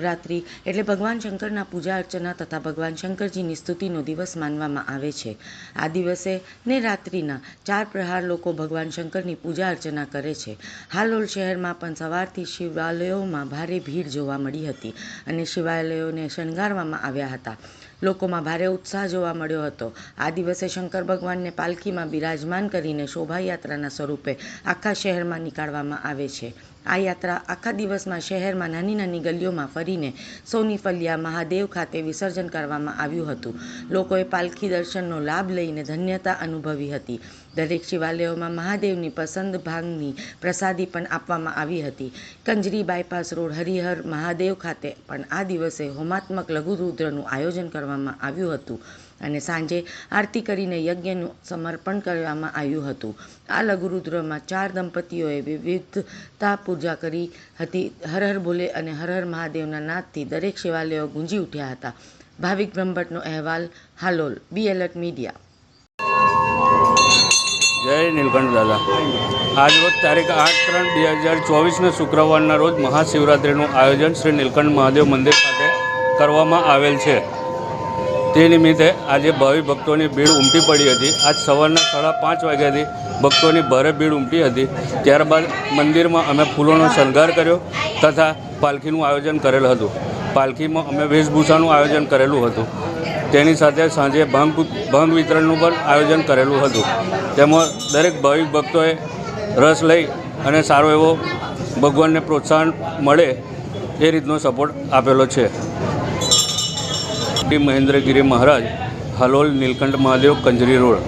શિવરાત્રિ એટલે ભગવાન શંકરના પૂજા અર્ચના તથા ભગવાન શંકરજીની સ્તુતિનો દિવસ માનવામાં આવે છે. આ દિવસે ને રાત્રિના ચાર પ્રહાર લોકો ભગવાન શંકરની પૂજા અર્ચના કરે છે. હાલોલ શહેરમાં પણ સવારથી શિવાલયોમાં ભારે ભીડ જોવા મળી હતી અને શિવાલયોને શણગારવામાં આવ્યા હતા. લોકોમાં ભારે ઉત્સાહ જોવા મળ્યો હતો. આ દિવસે શંકર ભગવાનને પાલખીમાં બિરાજમાન કરીને શોભાયાત્રાના સ્વરૂપે આખા શહેરમાં નીકાળવામાં આવે છે. આ યાત્રા આખા દિવસમાં શહેરમાં નાની નાની ગલીઓમાં ફરીને સોની ફલિયા મહાદેવ ખાતે વિસર્જન કરવામાં આવ્યું હતું. લોકોએ પાલખી દર્શનનો લાભ લઈને ધન્યતા અનુભવી હતી. દરેક શિવાલયોમાં મહાદેવની પસંદ ભાંગની પ્રસાદી પણ આપવામાં આવી હતી. કંજરી બાયપાસ રોડ હરિહર મહાદેવ ખાતે પણ આ દિવસે હોમાત્મક લઘુરુદ્રનું આયોજન કરવામાં આવ્યું હતું. અને સાંજે આરતી કરીને યજ્ઞનું સમર્પણ કરવામાં આવ્યું હતું. આ લઘુરુદ્રમાં ચાર દંપતીઓએ વિવિધતા પૂજા કરી હતી. હર હર ભોલે અને હર હર મહાદેવના નાદથી દરેક શિવાલયો ગુંજી ઉઠ્યા હતા. ભાવિક બ્રહ્મભટ્ટનો અહેવાલ, હાલોલ, બી એલર્ટ મીડિયા. જય નીલકંઠ દાદા. આજરોજ તારીખ આઠ ત્રણ બે હજાર ચોવીસના શુક્રવારના રોજ મહાશિવરાત્રિનું આયોજન શ્રી નીલકંઠ મહાદેવ મંદિર ખાતે કરવામાં આવેલ છે. તે નિમિત્તે આજે ભાવિ ભક્તોની ભીડ ઉમટી પડી હતી. આજ સવારના સાડા પાંચ વાગ્યાથી ભક્તોની ભારે ભીડ ઉમટી હતી. ત્યારબાદ મંદિરમાં અમે ફૂલોનો શણગાર કર્યો તથા પાલખીનું આયોજન કરેલ હતું. પાલખીમાં અમે વેશભૂષાનું આયોજન કરેલું હતું. તેની સાથે સાંજે ભંગ ભંગ વિતરણનું પણ આયોજન કરેલું હતું. તેમાં દરેક ભાવિક ભક્તોએ રસ લઈ અને સારો એવો ભગવાનને પ્રોત્સાહન મળે એ રીતનો સપોર્ટ આપેલો છે. શ્રી મહેન્દ્રગીરી મહારાજ હલોલ નીલકંઠ મહાદેવ કંજરી રોડ.